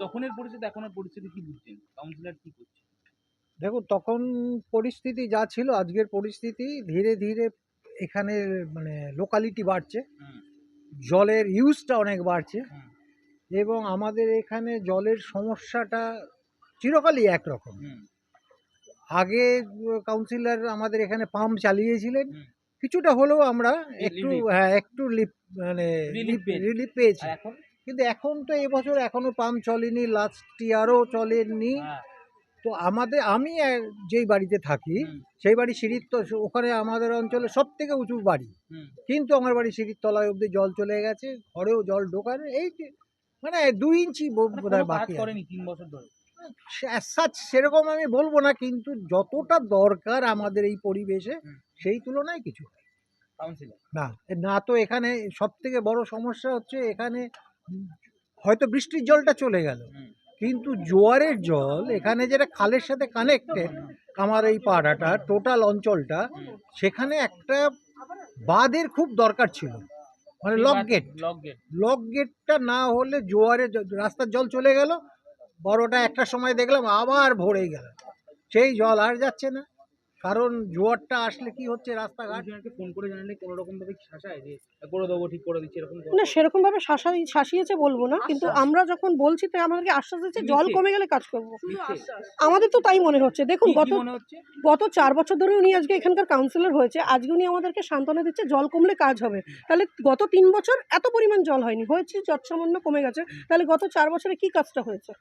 তখনের পরিস্থিতি এখনের পরিস্থিতি কি বুঝছেন? কাউন্সিলর কি করছে? দেখুন তখন পরিস্থিতি যা ছিল আজকের পরিস্থিতি ধীরে ধীরে এখানে মানে লোকালিটি বাড়ছে। জলের ইউজটা অনেক বাড়ছে। এবং আমাদের এখানে জলের সমস্যাটা চিরকালই একরকম। আগে কাউন্সিলর আমাদের এখানে পাম্প চালিয়েছিলেন। কিছুটা হলেও আমরা একটু হ্যাঁ একটু লিপ মানে রিলিফ পেয়েছি। এখন? কিন্তু এখন তো এবছর এখনও পাম্প চলেনি লাস্ট ইয়ারও চলেনি তো আমাদের আমি যেই বাড়িতে থাকি সেই বাড়ি সিঁড়ির তো ওখানে আমাদের অঞ্চলে সব থেকে উঁচু বাড়ি। কিন্তু আমার বাড়ি সিঁড়ির তলায় অবধি জল চলে গেছে ঘরেও জল ঢোকার এই মানে দুই ইঞ্চি মানে বাকি তিন বছর ধরে? as সেরকম আমি বলব না কিন্তু যতটা দরকার আমাদের এই পরিবেশে সেই তুলনায় কিছু না না তো এখানে সব থেকে বড় সমস্যা হচ্ছে এখানে হয়তো বৃষ্টির জলটা চলে গেল। কিন্তু জোয়ারের জল এখানে যেটা খালের সাথে কানেক্টেড আমার এই পাড়াটা টোটাল অঞ্চলটা সেখানে একটা বাঁধের খুব দরকার ছিল। মানে লক গেট লক গেটটা না হলে জোয়ারে রাস্তার জল চলে গেল। বড়টা একটা সময় দেখলাম আবার ভরে গেল। সেই জল আর যাচ্ছে না। কারণ জোয়ারটা আসলে কি হচ্ছে রাস্তাঘাট? ফোন করে জানালে কোনো রকম ভাবে শাসায় যে করে দেবো ঠিক করে দিচ্ছি এরকম না সেরকম ভাবে শাসাই শাসিয়েছে বলব না কিন্তু আমরা যখন বলছি তাই আমাদেরকে আশ্বাস দিচ্ছে জল কমে গেলে কাজ করব। আমাদের তো তাই মনে হচ্ছে। দেখুন গত গত চার বছর ধরে উনি আজকে এখানকার কাউন্সিলর হয়েছে। আজকে উনি আমাদেরকে সান্ত্বনা দিচ্ছে জল কমলে কাজ হবে। তাহলে গত তিন বছর এত পরিমাণ জল হয়নি। হয়েছে যৎসামান্য কমে গেছে। তাহলে গত চার বছরে কি কাজটা হয়েছে?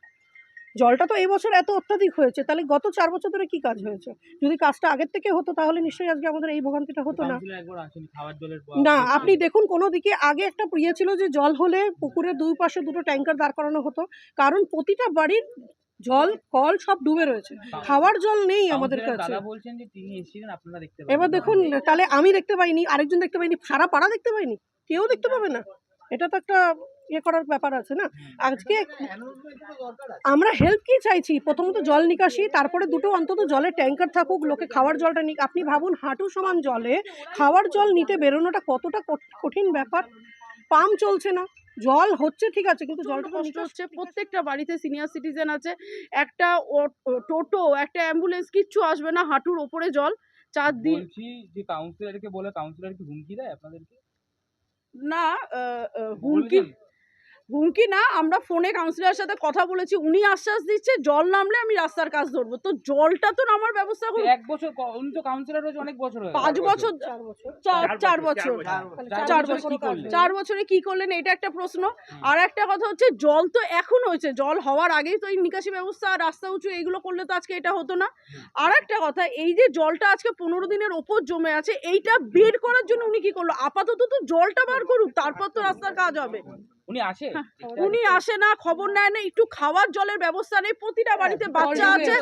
জলটা তো এই বছর এত অত্যাধিক হয়েছে তাহলে গত চার বছর ধরে কি কাজ হয়েছে? যদি কাজটা আগের থেকে হতো তাহলে নিশ্চয়ই আজকে আমাদের এই ভোগান্তিটা হতো না। না আপনি দেখুন কোনো দিকে আগে একটা ইয়ে ছিল যে জল হলে পুকুরের দুই পাশে দুটো ট্যাঙ্কার দাঁড় করানো হতো কারণ প্রতিটা বাড়ির জল কল সব ডুবে রয়েছে। খাওয়ার জল নেই আমাদের কাছে। এবার দেখুন তাহলে আমি দেখতে পাইনি আরেকজন দেখতে পাইনি সারা পাড়া দেখতে পাইনি? কেউ দেখতে পাবে না? এটা তো একটা ইয়ে করার ব্যাপার আছে না? আজকে আমরা হেল্প কি চাইছি? প্রথমত জল নিকাশি তারপরে দুটো অন্তত জলের ট্যাঙ্কার থাকুক লোকে খাওয়ার জলটা নিক। আপনি ভাবুন হাঁটু সমান জলে খাওয়ার জল নিতে বেরোনোটা কতটা কঠ- কঠিন ব্যাপার? পাম্প চলছে না। জল হচ্ছে ঠিক আছে কিন্তু জলটা কষ্ট হচ্ছে প্রত্যেকটা বাড়িতে সিনিয়র সিটিজেন আছে। একটা টোটো একটা অ্যাম্বুলেন্স কিচ্ছু আসবে না হাঁটুর ওপরে জল। চার দিন যে কাউন্সিলরকে বলে কাউন্সিলর কি হুমকি দেয় আপনাদেরকে? না হুমকি? হুমকি না আমরা ফোনে কাউন্সিলরের সাথে কথা বলেছি উনি আশ্বাস দিচ্ছে জল নামলে আমি রাস্তার কাজ ধরবো। তো জলটা তো নামার ব্যবস্থা করুন। এক বছর উনি তো কাউন্সিলর হয়েছে অনেক বছর পাঁচ বছর। চার চার বছর চার চার বছরে? চার বছরে কি করলেন? এটা একটা প্রশ্ন। আর একটা কথা হচ্ছে জল তো এখন হয়েছে জল হওয়ার আগেই তো এই নিকাশি ব্যবস্থা আর রাস্তা উঁচু এইগুলো করলে তো আজকে এটা হতো না। আর একটা কথা এই যে জলটা আজকে পনেরো দিনের ওপর জমে আছে এইটা বের করার জন্য উনি কি করল? আপাতত তো জলটা বার করুক তারপর তো রাস্তার কাজ হবে। উনি আসে? উনি আসে না খবর নেয় না একটু খাওয়ার জলের ব্যবস্থা নেই প্রতিটা বাড়িতে বাচ্চা আছে।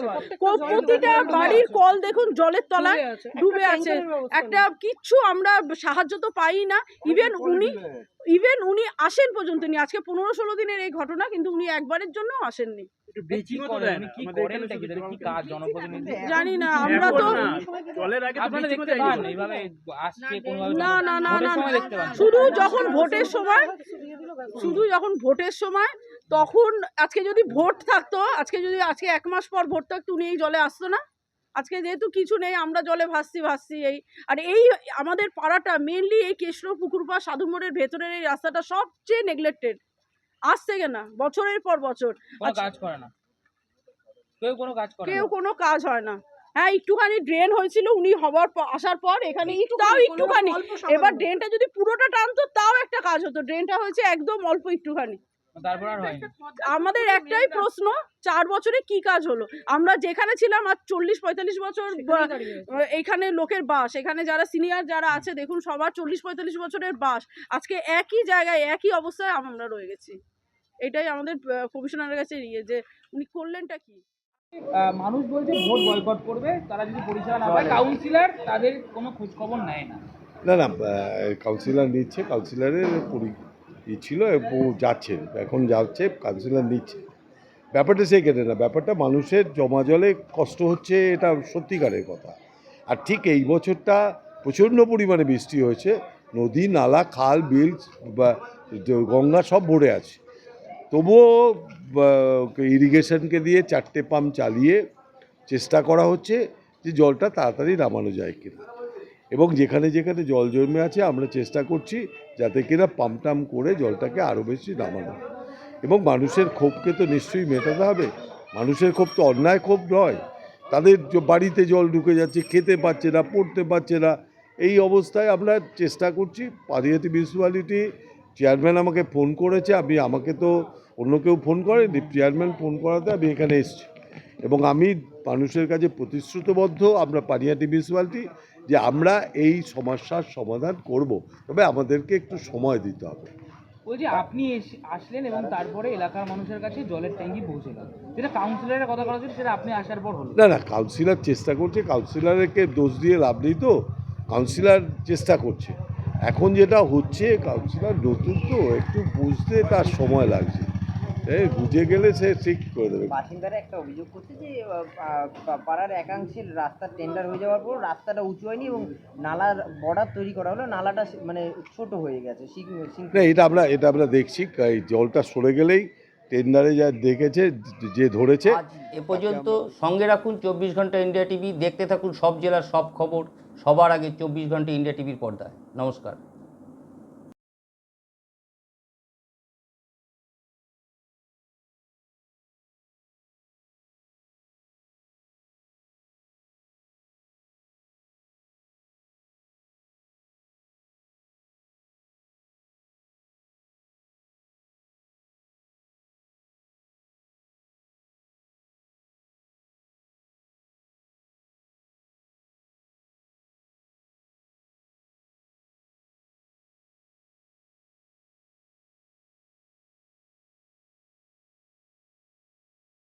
প্রতিটা বাড়ির কল দেখুন জলের তলায় ডুবে আছে। একটা কিচ্ছু আমরা সাহায্য তো পাই না। ইভেন উনি ইভেন উনি আসেন পর্যন্ত নি। আজকে পনেরো ষোলো দিনের এই ঘটনা কিন্তু উনি একবারের জন্য আসেননি। জানি না আমরা তো না না না না শুধু যখন ভোটের সময় শুধু যখন ভোটের সময় তখন আজকে যদি ভোট থাকতো আজকে যদি আজকে এক মাস পর ভোট থাকতো উনি এই জলে আসতো না? আজকে যেহেতু কিছু নেই আমরা জলে ভাসছি ভাসছি এই। আর এই আমাদের পাড়াটা মেনলি এই কেশর পুকুর পা সাধু মোড়ের ভেতরের এই রাস্তাটা সবচেয়ে নেগলেক্টেড আসছে না বছরের পর বছর। আচ্ছা। কাজ করে না। কেউ কোনো কাজ করে কেউ কোনো কাজ হয় না। হ্যাঁ একটুখানি ড্রেন হয়েছিল উনি হবার প- আসার পর এখানে তাও একটুখানি। এবার ড্রেনটা যদি পুরোটা টানতো তাও একটা কাজ হতো। ড্রেনটা হয়েছে একদম অল্প একটুখানি। তারপর আর হয়নি। আমাদের একটাই প্রশ্ন চার বছরে কি কাজ হলো? আমরা যেখানে ছিলাম আর চল্লিশ পঁয়তাল্লিশ বছর এইখানে লোকের বাস এখানে যারা সিনিয়র যারা আছে দেখুন সবার চল্লিশ পঁয়তাল্লিশ বছরের বাস। আজকে একই জায়গায় একই অবস্থায় আমরা রয়ে গেছি। এটাই আমাদের কমিশনারের কাছে ইয়ে যে উনি করলেনটা কি? মানুষ বলছে ভোট বয়কট করবে, তারা যদি পরিষেবা না পায় কাউন্সিলর তাদের কোনো খোঁজ খবর নেয় না। না না কাউন্সিলর নিচ্ছে কাউন্সিলরের ই ছিল এবং যাচ্ছেন এখন যাচ্ছে কাউন্সিলর নিচ্ছে। ব্যাপারটা সেই কেটে না, ব্যাপারটা মানুষের জমা জলে কষ্ট হচ্ছে, এটা সত্যিকারের কথা। আর ঠিক এই বছরটা প্রচণ্ড পরিমাণে বৃষ্টি হয়েছে, নদী, নালা, খাল, বিল, বা গঙ্গা সব ভরে আছে। তবুও ইরিগেশনকে দিয়ে চারটে পাম্প চালিয়ে চেষ্টা করা হচ্ছে যে জলটা তাড়াতাড়ি নামানো যায় কিনা। এবং যেখানে যেখানে জল জমে আছে, আমরা চেষ্টা করছি যাতে কিনা পাম্প টাম করে জলটাকে আরও বেশি নামানো এবং মানুষের ক্ষোভকে তো নিশ্চয়ই মেটাতে হবে। মানুষের ক্ষোভ তো অন্যায় ক্ষোভ নয়। তাদের বাড়িতে জল ঢুকে যাচ্ছে, খেতে পাচ্ছে না, পড়তে পারছে না, এই অবস্থায় আমরা চেষ্টা করছি। পানিহাটি মিউনিসিপ্যালিটি চেয়ারম্যান আমাকে ফোন করেছে, আমি, আমাকে তো অন্য কেউ ফোন করেনি চেয়ারম্যান ফোন করাতে আমি এখানে এসেছি। এবং আমি মানুষের কাছে প্রতিশ্রুতবদ্ধ আমরা পানিহাটি মিউনিসিপ্যালিটি যে আমরা এই সমস্যার সমাধান করব। তবে আমাদেরকে একটু সময় দিতে হবে। বলছি আপনি এসে- আসলেন এবং তারপরে এলাকার মানুষের কাছে জলের ট্যাঙ্কি পৌঁছে গেল। যেটা কাউন্সিলরের কথা বলা সেটা আপনি আসার পর হলো। না না কাউন্সিলর চেষ্টা করছে কাউন্সিলরকে দোষ দিয়ে লাভ নেই তো কাউন্সিলর চেষ্টা করছে। এখন যেটা হচ্ছে কাউন্সিলর নতুন তো একটু বুঝতে তার সময় লাগছে। এই বুঝে গেলে সে ঠিক করে দেবে। বাসিন্দারা একটা অভিযোগ করছে যে পাড়ার একাংশের রাস্তার টেন্ডার হয়ে যাওয়ার পর রাস্তাটা উঁচু হয়নি এবং নালার বর্ডার তৈরি করা হলো। নালাটা মানে ছোট হয়ে গেছে না এটা আমরা এটা আমরা দেখছি। এই জলটা সরে গেলেই টেন্ডারে যা দেখেছে যে ধরেছে। এ পর্যন্ত সঙ্গে রাখুন চব্বিশ ঘণ্টা ইন্ডিয়া টিভি দেখতে থাকুন সব জেলার সব খবর। সবার আগে চব্বিশ ঘণ্টা ইন্ডিয়া টিভির পর্দায়। নমস্কার।